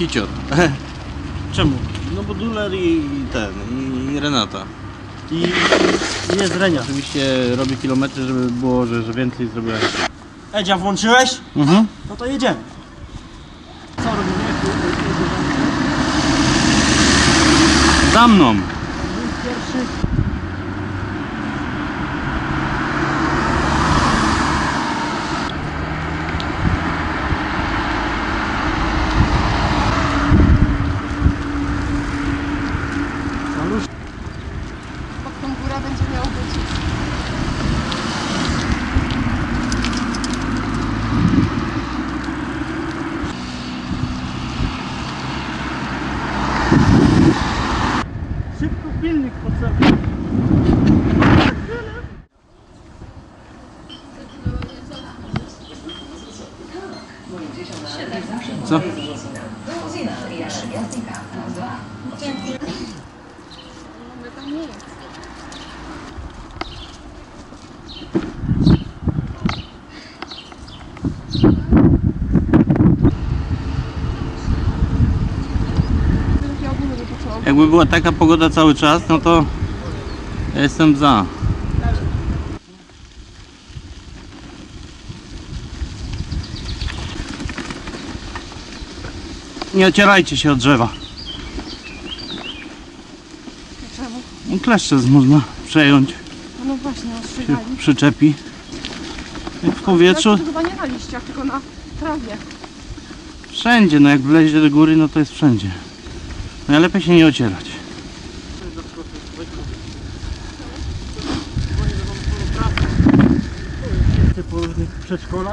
Kicior. Czemu? No bo Duler i ten, i Renata. I, i jest Renia. Oczywiście robię kilometry, żeby było, że, że więcej zrobiłem. Edzia, włączyłeś? Mhm. No to jedziemy. Co robimy? Za mną! Górę będzie miał być. Szybko pilnik potrzebny. Co? My tam nie jest. Takie ogólnie by począł. Jakby była taka pogoda cały czas, no to ja jestem za. Nie ocierajcie się od drzewa. Czemu? No, Kleszcze można przejąć, No właśnie, się ostrzygali. przyczepi. Jak w powietrzu, To chyba nie na liściach, tylko na trawie. wszędzie, no jak wlezie do góry, no to jest wszędzie. Najlepiej się nie ocierać.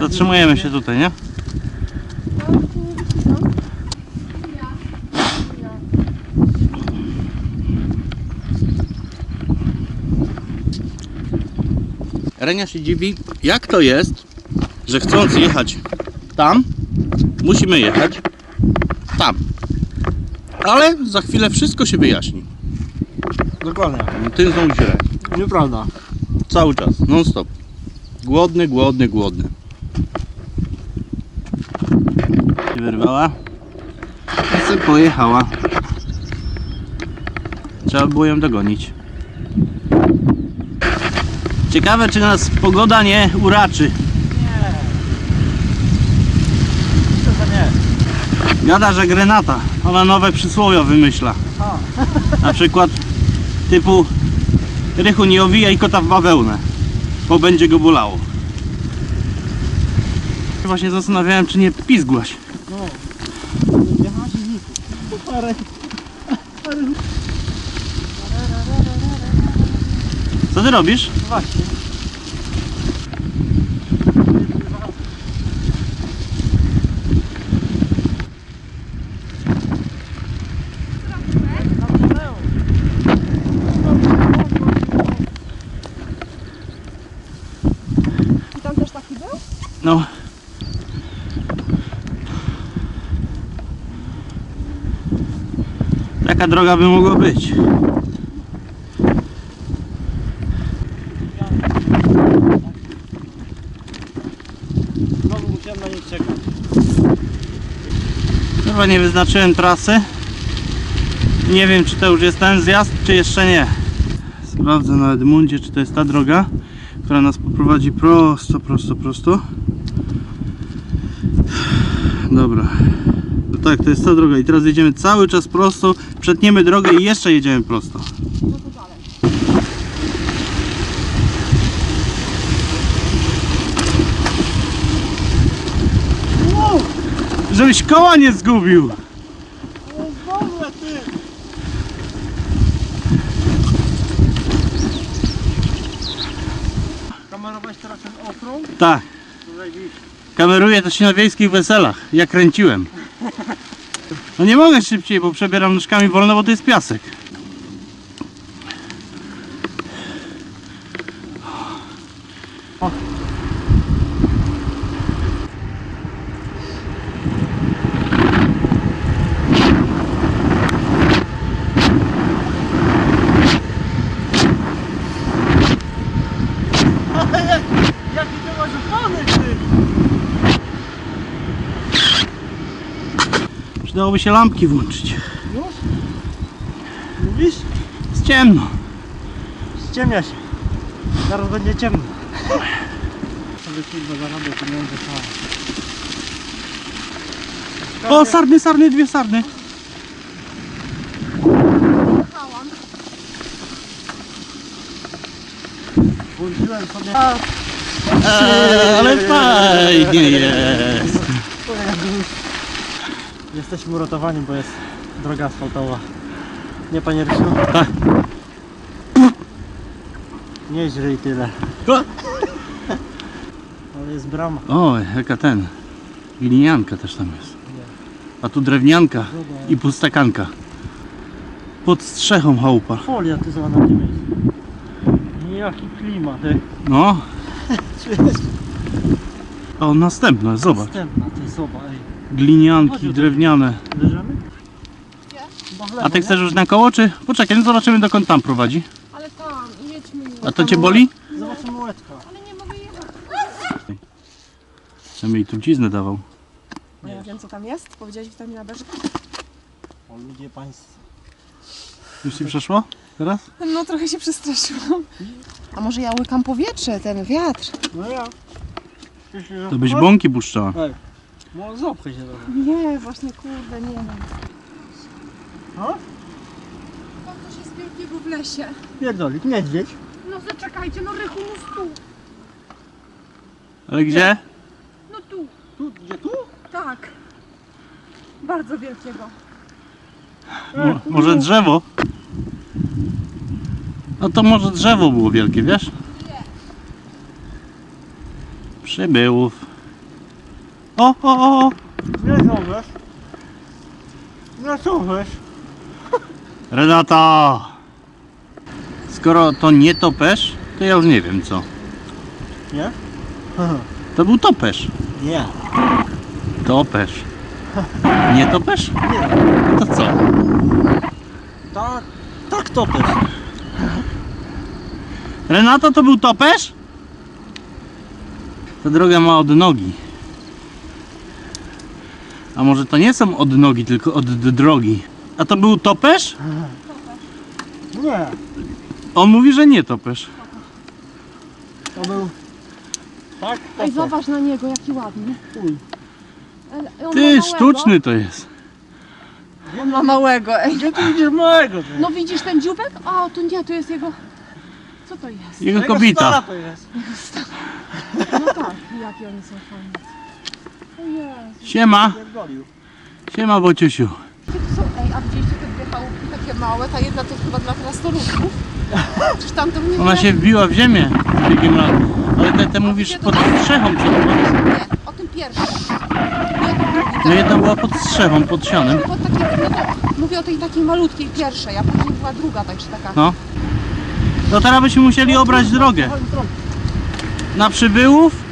Zatrzymujemy się tutaj, nie? Renia się dziwi, jak to jest, że chcąc jechać tam, musimy jechać. Ale za chwilę wszystko się wyjaśni. Dokładnie. Ty znowu źle. Nieprawda. Cały czas, non stop. Głodny, głodny, głodny. Się wyrwała. I pojechała. Trzeba było ją dogonić. Ciekawe, czy nas pogoda nie uraczy. Myślę, że nie. Gada, że grenata. Ona nowe przysłowia wymyśla. Na przykład typu Rychu nie owijaj kota w bawełnę, bo będzie go bolało. Właśnie zastanawiałem, czy nie pizgłaś. Co ty robisz? Właśnie. No. Taka droga by mogła być. Znowu musiałem na nich czekać. Chyba nie wyznaczyłem trasy. Nie wiem, czy to już jest ten zjazd, czy jeszcze nie. Sprawdzę na Edmundzie, czy to jest ta droga, która nas poprowadzi prosto, prosto, prosto. Dobra. No tak, to jest ta droga i teraz jedziemy cały czas prosto, przetniemy drogę i jeszcze jedziemy prosto. Wow! Żebyś koła nie zgubił! Kamerować teraz ten okrąg? Tak. Kameruję się na wiejskich weselach, jak kręciłem. No nie mogę szybciej, bo przebieram nóżkami wolno, bo to jest piasek. Przydałoby się lampki włączyć. Już? Mówisz? Jest ciemno. Ściemnia się. Zaraz będzie ciemno. Sobie kurwa zarabię pieniądze całe. O, sarny, sarny, dwie sarny. Włączyłem sobie... Eee, ale fajnie jest. Jesteśmy uratowani, bo jest droga asfaltowa. Nie panie Rysiu? Tak. Nieźle i tyle. Ale jest brama. O, jaka ten. Glinianka też tam jest. A tu drewnianka i pustakanka. Pod strzechą chałupa. Folia ty zła na tym jest. Jaki klimat, ty. No, Czujesz? o następna, zobacz. Następna, ty zobacz, ej. Glinianki, drewniane. A ty chcesz już na koło, czy? Poczekaj, no zobaczymy dokąd tam prowadzi. Ale tam, jedźmy. A to cię boli? Zobaczymy łeczka. Ale nie mogę jechać. Ja mi truciznę dawał. No ja wiem co tam jest. Powiedziałeś witamina B. O ludzie pańscy. Już ci przeszło? Teraz? No trochę się przestraszyłam. A może ja łykam powietrze, ten wiatr? No ja. To byś bąki puszczała. Ej, no zapchaj się trochę. Nie, właśnie kurde, nie wiem. O? Tam coś jest wielkiego w lesie. Pierdolik, niedźwiedź. No zaczekajcie, no Rychu, no tu. Ale gdzie? No tu, Tu, gdzie tu? tak. Bardzo wielkiego. Mo, może drzewo? No to może drzewo było wielkie, wiesz? Przybyłów. O, o, o! Nie zobacz. Nie zobacz. Renata! Skoro to nie topesz, to ja już nie wiem co. Nie? To był topesz. Nie. Topesz. Nie topesz? Nie. To co? Tak, tak to też. Renato to był topesz? Ta droga ma odnogi. A może to nie są odnogi, tylko od d- drogi. A to był topesz? Nie. On mówi, że nie topesz. To był... Tak, to Ej, też. zobacz na niego, jaki ładny. Uj. Ale on ma Ty, małego. sztuczny to jest. On ma małego, ej. Gdzie tu widzisz małego? Ty? No widzisz ten dziubek? O, tu nie, to jest jego... Co to jest? Jego Jego kobita. stara to jest. No tak, jakie oni są fajne. Siema, siema Bociusiu. Ej, a widzieliście te dwie chałupki takie małe? Ta jedna to jest chyba dla krasnoludków. Nie Ona się wbiła w ziemię z biegiem lat. Ale te, te mówisz pod strzechą była? Nie, o tym pierwszym. No jedna była pod strzechą, pod sianem. No to mówię o tej takiej malutkiej pierwszej, a później była druga także taka. No. To teraz byśmy musieli obrać drogę. Na przybyłów?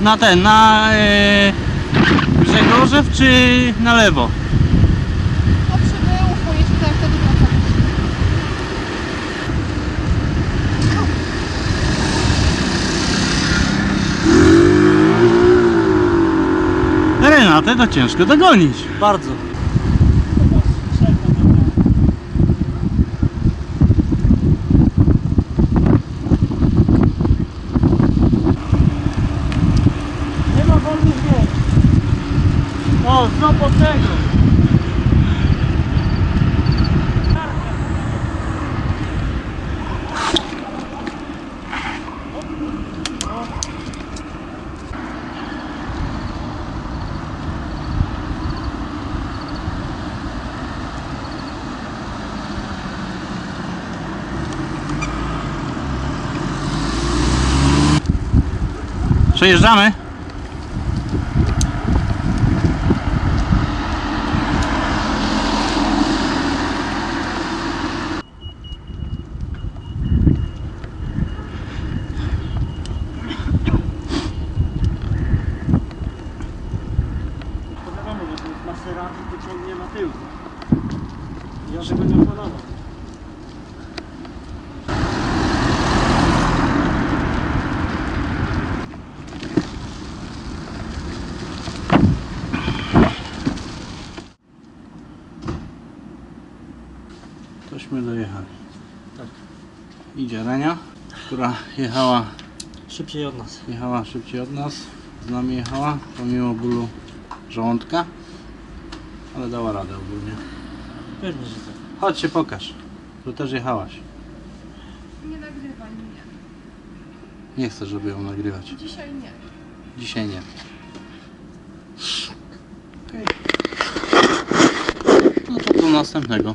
Na ten, na e, Grzegorzew czy na lewo? No przybył, pojeźdźmy tak wtedy wracamy. Renatę to ciężko dogonić. Bardzo. Nie ma wolnych miejsc. O, znowu od tego. Przejeżdżamy. To wiadomo, że to jest Maserati, to ciągnie na tył. Ja tego nie opanował. Idzie Renia, która jechała, Szybciej od nas. jechała szybciej od nas. Z nami jechała, pomimo bólu żołądka. Ale dała radę ogólnie. Pewnie, że tak. Chodź się pokaż, że też jechałaś. Nie nagrywaj mnie. Nie chcę, żeby ją nagrywać. Dzisiaj nie. Dzisiaj nie. No to do następnego.